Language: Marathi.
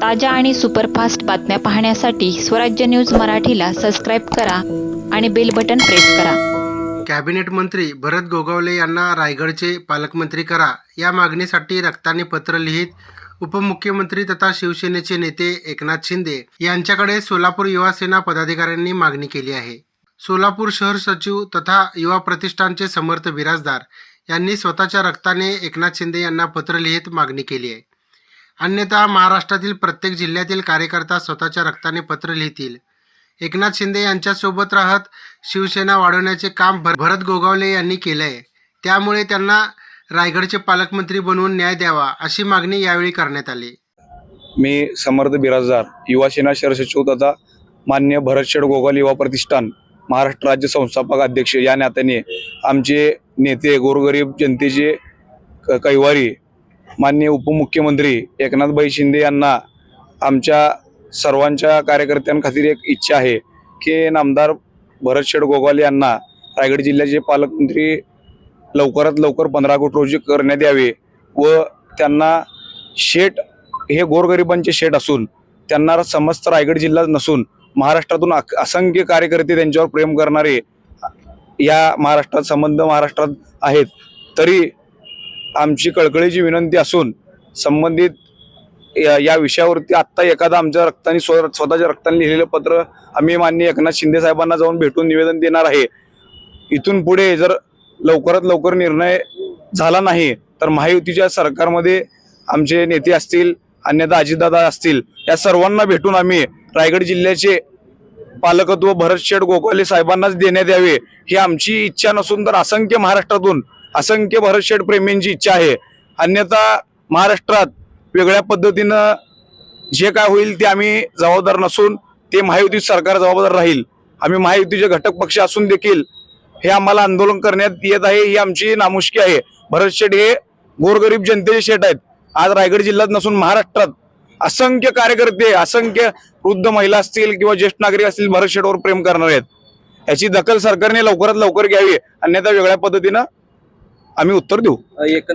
ताज्या आणि सुपरफास्ट बातम्या पाहण्यासाठी स्वराज्य न्यूज मराठीला सबस्क्राईब करा आणि बेल बटन प्रेस करा. कॅबिनेट मंत्री भरत गोगावले यांना रायगडचे पालकमंत्री करा. या मागणीसाठी रक्ताने पत्र लिहित उपमुख्यमंत्री तथा शिवसेनेचे नेते एकनाथ शिंदे यांच्याकडे सोलापूर युवा सेना पदाधिकाऱ्यांनी मागणी केली आहे. सोलापूर शहर सचिव तथा युवा प्रतिष्ठानचे समर्थ बिराजदार यांनी स्वतःच्या रक्ताने एकनाथ शिंदे यांना पत्र लिहित मागणी केली आहे. अन्यथा महाराष्ट्रातील प्रत्येक जिल्ह्यातील कार्यकर्ता स्वतःच्या रक्ताने पत्र लिहितील. एकनाथ शिंदे यांच्यासोबत राहत शिवसेना वाढवण्याचे काम भर भरत गोगावले यांनी केलं आहे त्यामुळे त्यांना रायगडचे पालकमंत्री बनवून न्याय द्यावा अशी मागणी यावेळी करण्यात आली. मी समर्थ बिराजदार युवा सेना शहर सचिव तथा मान्य भरतशेड गोगाल युवा प्रतिष्ठान महाराष्ट्र राज्य संस्थापक अध्यक्ष या नात्याने आमचे नेते गोरगरीब जनतेचे क- कैवारी माननीय उपमुख्यमंत्री एकनाथभाई शिंदे यांना आमच्या सर्वांच्या कार्यकर्त्यांखातीर एक इच्छा आहे की नामदार भरतशेड गोगाल यांना रायगड जिल्ह्याचे पालकमंत्री लवकरात लवकर पंधरा कोटी रोजी करण्यात यावे व त्यांना शेट हे गोरगरिबांचे शेट असून त्यांना समस्त रायगड जिल्हा नसून महाराष्ट्रातून असंख्य कार्यकर्ते त्यांच्यावर प्रेम करणारे या महाराष्ट्रात संबंध महाराष्ट्रात आहेत. तरी आमची कळकळीची विनंती असून संबंधित या या विषयावरती आत्ता एखादा आमच्या रक्ताने स्व स्वतःच्या रक्ताने लिहिलेलं पत्र आम्ही माननीय एकनाथ शिंदे साहेबांना जाऊन भेटून निवेदन देणार आहे. इथून पुढे जर लवकरात लवकर निर्णय झाला नाही तर महायुतीच्या सरकारमध्ये आमचे नेते असतील अन्यथा अजितदादा असतील या सर्वांना भेटून आम्ही रायगड जिल्ह्याचे पालकत्व भरतशेठ गोखले साहेबांनाच देण्यात यावे ही आमची इच्छा नसून तर असंख्य महाराष्ट्रातून असंख्य भरतशेठ प्रेमींची इच्छा आहे. अन्यथा महाराष्ट्रात वेगळ्या पद्धतीनं जे काय होईल ते आम्ही जबाबदार नसून ते महायुती सरकार जबाबदार राहील. आम्ही महायुतीचे घटक पक्ष असून देखील हे आम्हाला आंदोलन करण्यात येत आहे ही आमची नामुष्की आहे. भरत शेठ हे गोरगरीब जनतेचे शेठ आहेत. आज रायगड जिल्ह्यात नसून महाराष्ट्रात असंख्य कार्यकर्ते असंख्य वृद्ध महिला असतील किंवा ज्येष्ठ नागरिक असतील भरत शेठवर प्रेम करणार आहेत. याची दखल सरकारने लवकरात लवकर घ्यावी अन्यथा वेगळ्या पद्धतीनं आम्ही उत्तर देऊ एकंदरीत